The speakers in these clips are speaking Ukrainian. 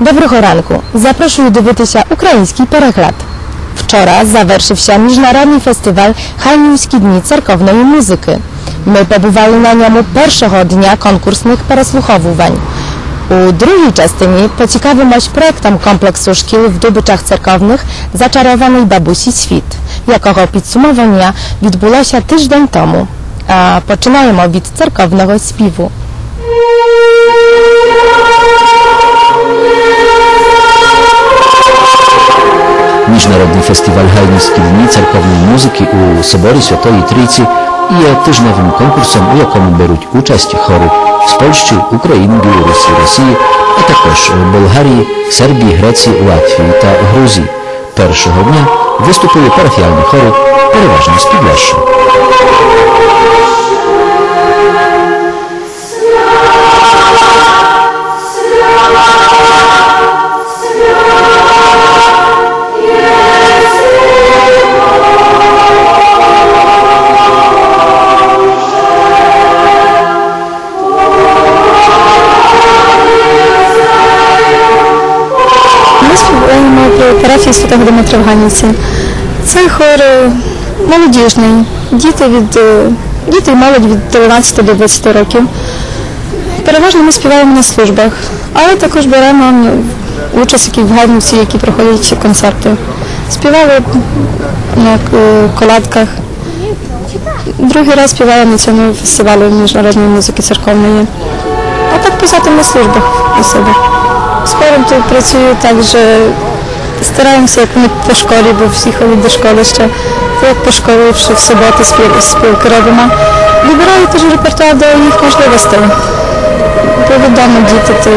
Доброго ранку. Запрошую дивитися український перегляд. Вчора завершився міжнародний фестиваль Хаймівські дні церковної музики. Ми побували на ньому першого дня конкурсних переслуховувань. У другій частині поцікавимось проектом комплексу шкіл в Дубичах церковних Зачарований бабусі світ, якого підсумовання відбулося тиждень тому. А починаємо від церковного співу. Міжнародний фестиваль Гайницькі дні церковної музики у соборі Святої Трійці є тижневим конкурсом, у якому беруть участь хори з Польщі, України, Білорусі, Росії, а також Болгарії, Сербії, Греції, Латвії та Грузії. Першого дня виступили парафіальні хори, переважно з Підляща. Дмитра в Ганівці. Це хор е, молодіжний, діти від е, діти і молодь від 13 до 20 років. Переважно ми співаємо на службах, але також беремо участь в Ганівці, які проходять концерти. Співали на е, колядках. Другий раз співали на цьому фестивалі міжнародної музики церковної. А так позаду на службах у себе. З хором тут працюю так же стараємося, як ми по школі, бо всі ходять до школи ще. То Як по школі, що в суботу спілки робимо. Вибираю теж репертуар до їх можливостей. Бо вдома діти то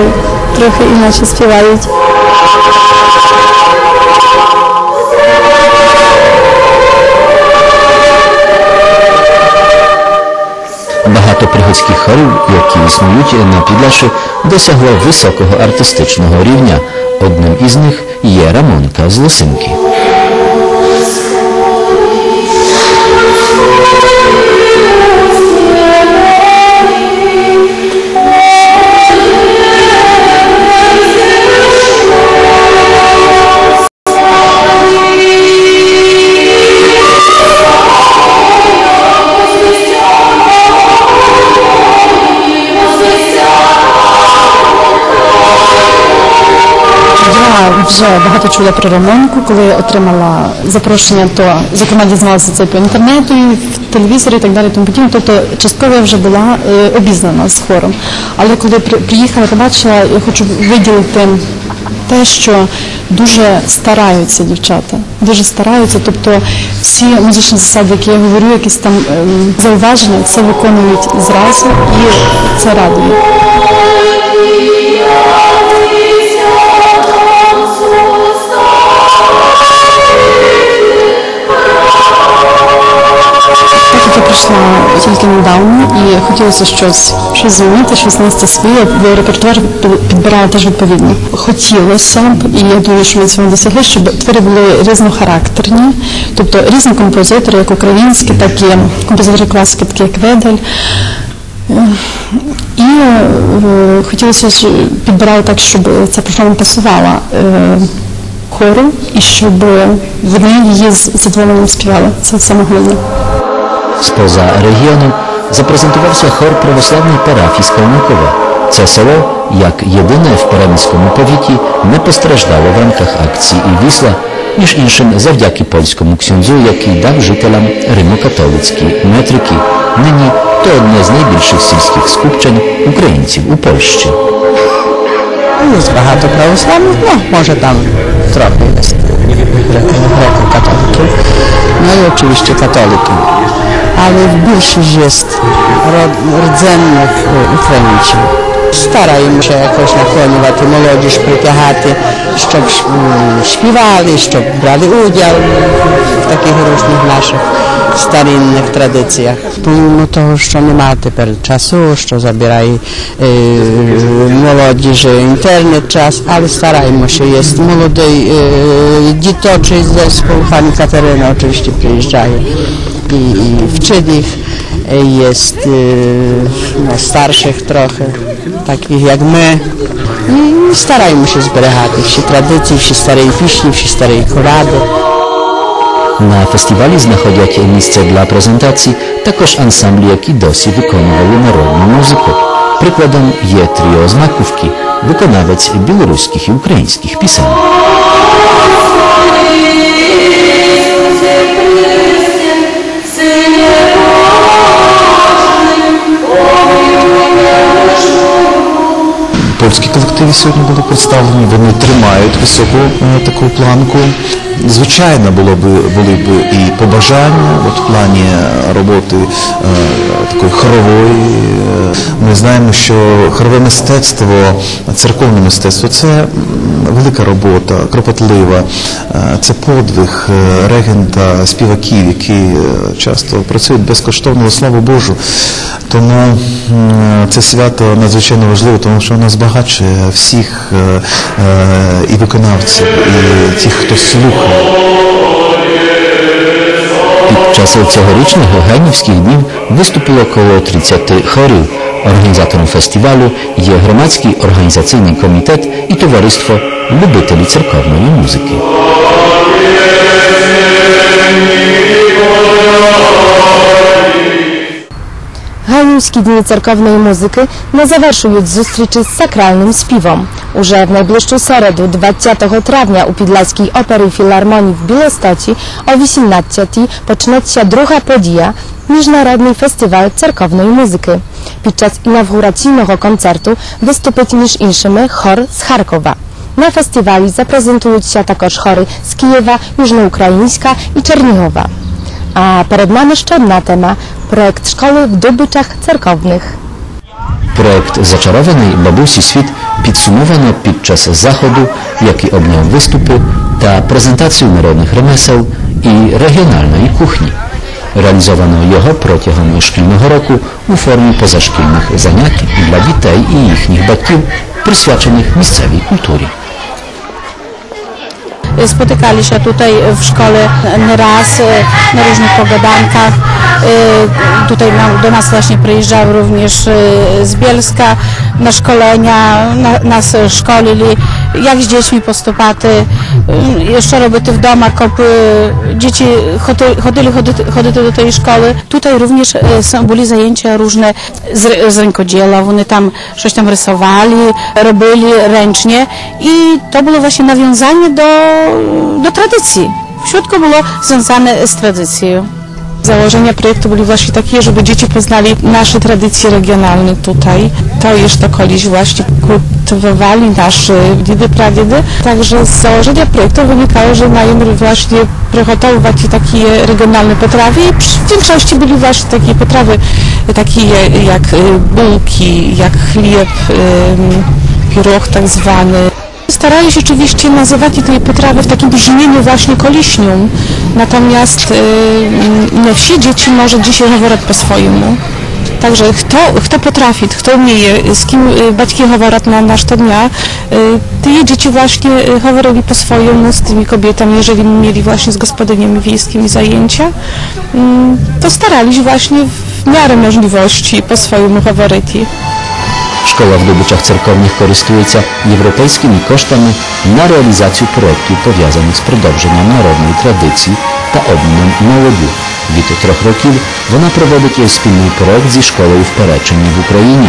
трохи інакше співають. Багато приходських хорів, які існують на Підляші, досягло високого артистичного рівня. Одним із них є Рамонка з Лосинки. Вже багато чула про Романку, коли отримала запрошення, то зокрема дізналася це по інтернету, і в телевізорі і так далі. Тому подібне. Тобто частково я вже була е, обізнана з хором. Але коли при- приїхала, побачила, я хочу виділити те, що дуже стараються дівчата, дуже стараються. Тобто всі музичні засади, які я говорю, якісь там ем, зауваження, це виконують зразу, і це радує. Я прийшла тільки недавно і хотілося щось, щось змінити, щось нести своє, бо репертуар підбирала теж відповідно. Хотілося б, і я думаю, що ми цього досягли, щоб твори були різнохарактерні, тобто різні композитори, як українські, так і композитори класики, такі як Ведель. Е, І е, хотілося ж підбирати так, щоб ця програма пасувала е, хору і щоб вони її з задоволенням співали. Це саме головне. Spoza regionu zaprezentował chor prawosławnej parafii Skalnakowa. Це село, як єдине в Перемському повіті, не постраждало в рамках акції і вісла, між іншим завдяки польському ксюндзу, який дав жителям римокатолицькі метрики. Нині то одне з найбільших сільських скупчень українців у Польщі. Jest багато православних, ну, може там трохи jest grekokatolików, no i oczywiście katolików. Ale większość jest ro- rdzennych e, starają się jakoś nakłoniwać młodzież przytychać, żeby mm, śpiewali, żeby brali udział w takich różnych naszych starinnych tradycjach. Pomimo to, że nie ma teraz czasu, że zabiera y, yy, młodzieży internet czas, ale starajmy się. Jest młody y, dzitoczy zespół, pani Kateryna oczywiście przyjeżdżaje i, i wczyni ich jest y, no, starszych trochę, takich jak my. I starajmy się zbierać wsi tradycji, wsi starej wiśni, wsi starej korady. Na festiwalu znajduje się miejsce dla prezentacji także ansambli, jaki dosi wykonywały narodną muzykę. Przykładem je trio z makówki, wykonawec białoruskich i ukraińskich pisań. Польські колективи сьогодні були представлені, вони тримають високу е, таку планку. Звичайно, було б були б і побажання от в плані е, роботи е, такої хорової. Е, Ми знаємо, що хорове мистецтво, церковне мистецтво це велика робота, кропотлива, е, це подвиг регента, співаків, які часто працюють безкоштовно, слава Божу. Тому це свято надзвичайно важливе, тому що воно збагачує всіх е, е, і виконавців, і тих, хто слухає. Під час цьогорічних генівських днів виступило коло 30 хорів. Організатором фестивалю є громадський організаційний комітет і товариство любителів церковної музики. Ганівські дні церковної музики не завершують зустрічі з сакральним співом. Уже в найближчу середу, 20 травня, у Підлаській опері філармонії в Білостоці о 18-й почнеться друга подія – Міжнародний фестиваль церковної музики. Під час інавгураційного концерту виступить між іншими хор з Харкова. На фестивалі запрезентуються також хори з Києва, Южноукраїнська і Чернігова. A перед нами ще одна проект szkoły w Dubyczach Cerkownych. Зачарований бабусі світ підсумовано під час заходу, який обняв виступи та презентацію народних ремесел і регіональної кухні. Реалізовано його протягом шкільного року у формі позашкільних занять для дітей і їхніх батьків, присвячених місцевій культурі. spotykali się tutaj w szkole raz e, na różnych pogadankach. E, tutaj do nas właśnie przyjeżdżał również e, z Bielska na szkolenia, nas szkolili, jak z dziećmi postępaty, jeszcze roboty w domach, kopy, dzieci chodzili, chodzili do tej szkoły. Tutaj również byli zajęcia różne z, z rękodzieła, oni tam coś tam rysowali, robili ręcznie i to było właśnie nawiązanie do do tradycji. Wszystko było związane z tradycją. Założenia projektu byli właśnie takie, żeby dzieci poznali nasze tradycje regionalne tutaj. To już to kiedyś właśnie kultywowali nasi dziady, pradziedy. Także z założenia projektu wynikało, że mają właśnie przygotowywać takie regionalne potrawy i w większości byli właśnie takie potrawy takie jak y, bułki, jak chleb, piroch tak zwany. Starali się oczywiście nazywać tej potrawy w takim brzmieniu właśnie koliśnią, natomiast no, yy, na wsi dzieci może dzisiaj chowory po swojemu. Także kto, kto potrafi, kto umieje, z kim y, baćki choworat na nasz to dnia, y, te dzieci właśnie y, choworili po swojemu z tymi kobietami, jeżeli mieli właśnie z gospodyniami wiejskimi zajęcia, to starali się właśnie w miarę możliwości po swojemu choworyti. Школа в Дубичах церковних користується європейськими коштами на реалізацію проєктів, пов'язаних з продовженням народної традиції та обміном молоді. Від трьох років вона проводить і спільний проєкт зі школою в Перечині в Україні.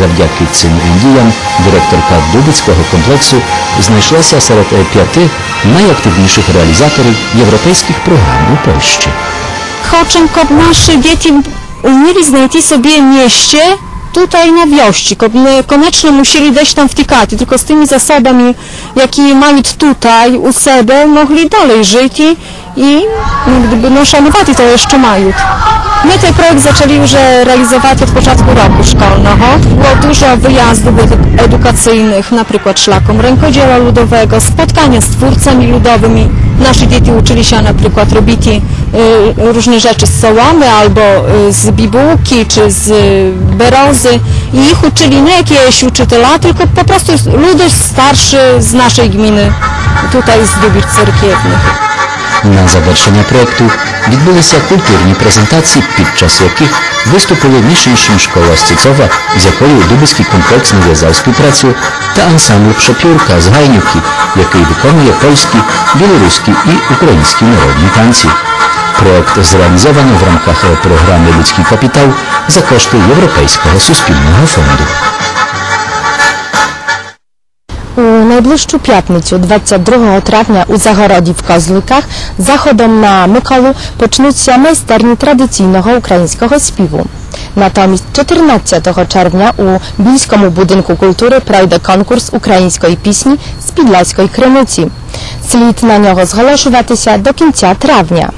Завдяки цим діям директорка Дубицького комплексу знайшлася серед п'яти найактивніших реалізаторів європейських програм у Польщі. Хочемо, щоб наші діти umieli znайти собі місце tutaj na wiości, Ko- nie koniecznie musieli dać tam wtykać, tylko z tymi zasobami, jakie mają tutaj u siebie, mogli dalej żyć i, i no, gdyby no, to jeszcze mają. My ten projekt zaczęli już realizować od początku roku szkolnego. Było dużo wyjazdów edu- edukacyjnych, na przykład szlakom rękodzieła ludowego, spotkania z twórcami ludowymi. Nasze dzieci uczyli się na przykład robić y, różne rzeczy z sołamy albo y, z bibułki czy z y, berozy i ich uczyli nie jakieś uczytela, tylko po prostu ludy starszy z naszej gminy, tutaj z Dubic Cerkiewnych. На завершення проєкту відбулися культурні презентації, під час яких виступили між іншим школа Сцицова, з якою Дубицький комплекс нав'язав співпрацю, та ансамбль Шапюрка з Гайнівки, який виконує польські, білоруські і українські народні танці. Проект зреалізовано в рамках програми Людський капітал за кошти Європейського суспільного фонду. Найближчу п'ятницю, 22 травня, у Загороді в Козликах заходом на Миколу почнуться майстерні традиційного українського співу. Натомість 14 червня у Більському будинку культури пройде конкурс української пісні з Підляської Криниці. Слід на нього зголошуватися до кінця травня.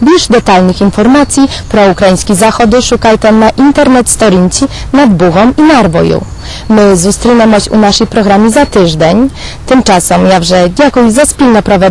Більш детальних інформацій про українські заходи шукайте на інтернет-сторінці над Бугом і Нарвою. Ми зустрінемось у нашій програмі за тиждень. Тим часом я вже дякую за спільне проведення.